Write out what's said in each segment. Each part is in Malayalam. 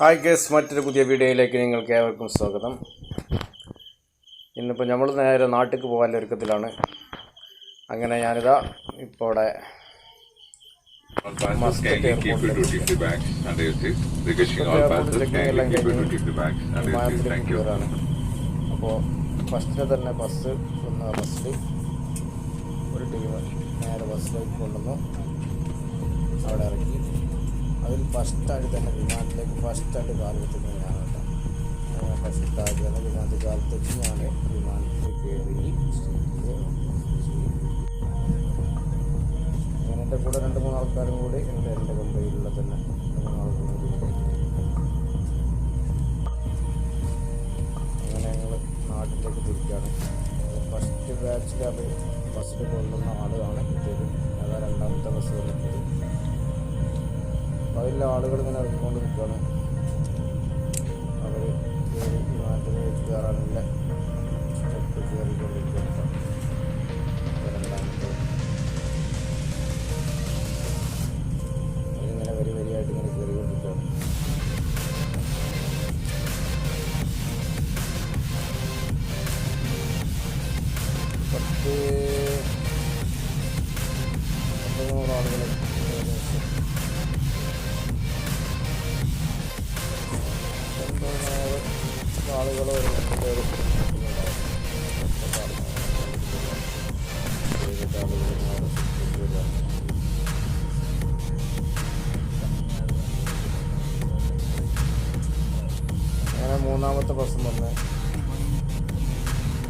ഹായ് ഗസ് മറ്റൊരു പുതിയ വീഡിയോയിലേക്ക് നിങ്ങൾക്ക് ഏവർക്കും സ്വാഗതം. ഇന്നിപ്പോൾ നമ്മൾ നേരെ നാട്ടിലേക്ക് പോകാൻ ഒരുക്കത്തിലാണ്. അങ്ങനെ ഞാനിതാ ഇപ്പോൾ ഇവിടെ അപ്പോൾ ഫസ്റ്റിൽ തന്നെ ബസ് വന്ന ബസ്സിൽ ഒരു ടീം നേരെ ബസ്സിലേക്ക് കൊണ്ടുവന്നു. അവിടെ ഇറക്കി. അതിൽ ഫസ്റ്റായിട്ട് തന്നെ വിമാനത്തിലേക്ക് ഫസ്റ്റായിട്ട് കാലെടുത്തിട്ട് ഞാൻ കേട്ടോ. ഫസ്റ്റായിട്ട് തന്നെ വിമാനത്തിൽ കാലത്തേക്ക് ഞാൻ വിമാനത്തിൽ കയറി ഞാൻ എന്റെ കൂടെ രണ്ട് മൂന്ന് ആൾക്കാരും കൂടി എന്റെ എന്റെ കമ്പനിയിലുള്ള തന്നെ. അങ്ങനെ ഫസ്റ്റ് അത് ബസ്സിൽ കൊള്ളുന്ന ആളാണ് കിട്ടിയത് അതാ രണ്ടാമത്തെ ബസ് അതിലെ ആളുകൾ ഇങ്ങനെ ഇറങ്ങിക്കൊണ്ട് നിൽക്കുകയാണ് അവർ വിമാനത്തിന് കയറാനുള്ള സ്റ്റെപ്പ് കയറിക്കൊണ്ടിരിക്കുകയാണ്. വരി ഇങ്ങനെ കയറിക്കൊണ്ടിരിക്കുകയാണ്. പത്ത് ആളുകൾ ഏകദേശം മൂന്നാമത്തെ ബസ് വന്ന്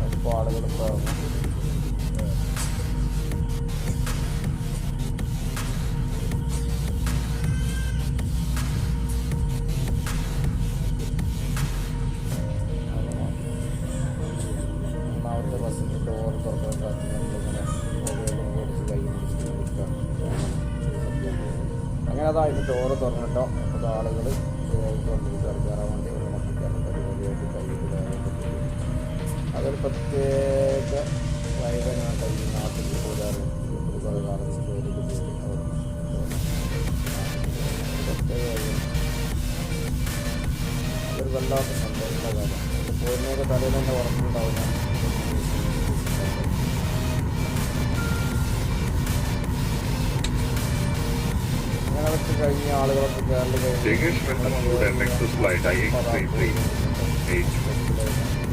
ഇപ്പോൾ ആളുകൾ നിൽക്കുകയാണ് അങ്ങനെ അതാ ഡോറ് തുറന്നിട്ടോ അപ്പോൾ ആളുകൾ കൊണ്ടിരിക്കുകയാണ് കയറാൻ വേണ്ടി അതൊരു പ്രത്യേക വൈബനാണ് ഈ നാട്ടിൽ പോരാറ് ഒരു ജോലിക്ക് വല്ലാത്ത സന്തോഷമുള്ള കാര്യം. പോകുന്നതൊക്കെ തലയിൽ തന്നെ ഉറപ്പുണ്ടാവില്ല കഴിഞ്ഞ ആളുകളൊക്കെ Kerala Ladies,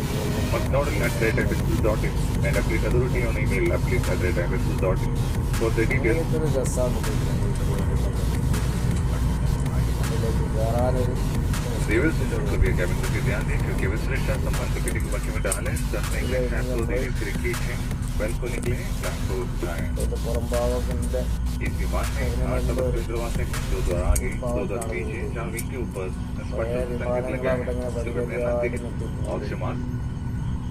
Once at greatadventures.in and update authority on email update at greatadventures.in for the details. Previous engine सभी कैबिन पे ध्यान दें क्योंकि विश्लेषण संबंध की डिग्मकी में डालें दस निकले सैंपल देने फिर खींचें बेल को निकले सैंपल उठाएँ इस विमान में आठ नंबर परिद्रवा से दो आगे दो दस पीछे चार विंग के ऊपर स्पष्ट संकेत लगाएँ सुगम्य संकेत और क्षमान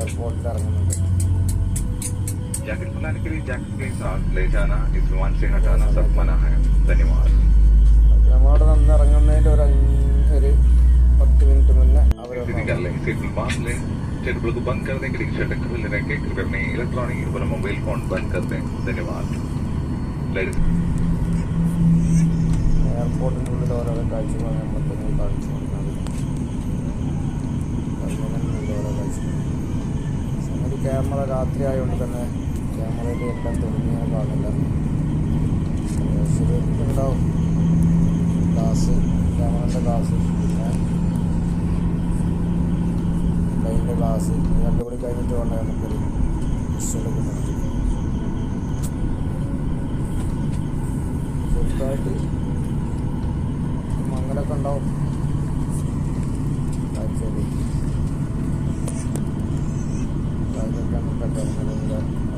എയർപോർട്ടിൽ ഇറങ്ങുന്നുണ്ട് जैकेट खुलाने के लिए जैकेट के साथ ले जाना इस विमान से हटाना सब मना है धन्यवाद നമ്മളവിടെ നിന്ന് ഇറങ്ങുന്നതിൻ്റെ ഒരു അഞ്ച് ഒരു പത്ത് मिनट മുന്നേ അവർ स्थिति कर लें सीट में बांध लें टेबल को बंद कर दें कि शटर खुले रखें कृपया अपने इलेक्ट्रॉनिक और मोबाइल फोन बंद कर दें धन्यवाद लेडीज എയർപോർട്ടിൻ്റെ ഉള്ളിൽ ഓരോരോ കാഴ്ചകൾ നമ്മൾ തന്നെ കാണിച്ചു കൊടുക്കുന്നത് അതിനുള്ളിൽ ഓരോ കാഴ്ചകൾ സംഗതി ക്യാമറ രാത്രി ആയതുകൊണ്ട് തന്നെ ക്യാമറയിൽ എല്ലാം തുടങ്ങിയ കാണില്ല ഉണ്ടാവും ഗ്ലാസ് ക്യാമറന്റെ ഗ്ലാസ് പിന്നെ ലൈന്റെ ഗ്ലാസ് രണ്ട് മണി കഴിഞ്ഞിട്ട് വേണ്ട നമുക്കൊരു ായിട്ട് ചെറുതായിട്ട് മങ്ങലൊക്കെ ഉണ്ടാവും. だからなるんだ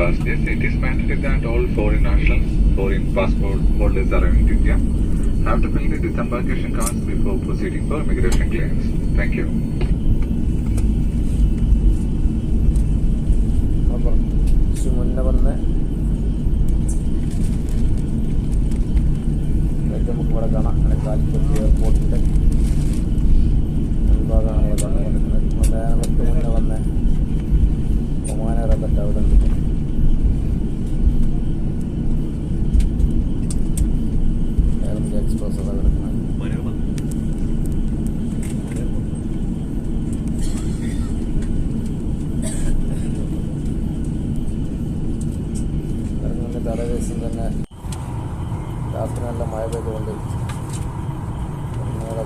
Yes, it is mandated that all foreign nationals, foreign passport holders arriving in India have to fill the disembarkation cards before proceeding for immigration claims. Thank you.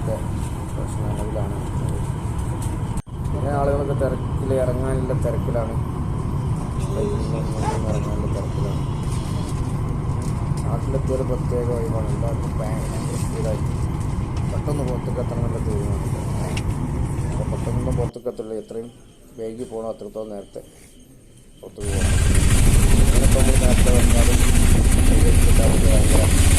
അങ്ങനത്തെ പ്രശ്നങ്ങളിലാണ്. കുറേ ആളുകളൊക്കെ തിരക്കിൽ ഇറങ്ങാനുള്ള തിരക്കിലാണ്. ഇറങ്ങാനുള്ള തിരക്കിലാണ്. നാട്ടിലെത്തിയൊരു പ്രത്യേക ഒഴിവാണ്. എല്ലാവർക്കും ഭയങ്കര സ്പീഡായി പെട്ടെന്ന് പുറത്തേക്ക് എത്തണമെന്നുള്ള തീരുമാനമില്ല അപ്പോൾ പെട്ടെന്നൊന്നും പുറത്തേക്ക് എത്തുള്ളൂ എത്രയും വേഗി പോകണം അത്രത്തോളം നേരത്തെ പുറത്തേക്ക് പോകണം നേരത്തെ വന്നാലും ഭയങ്കര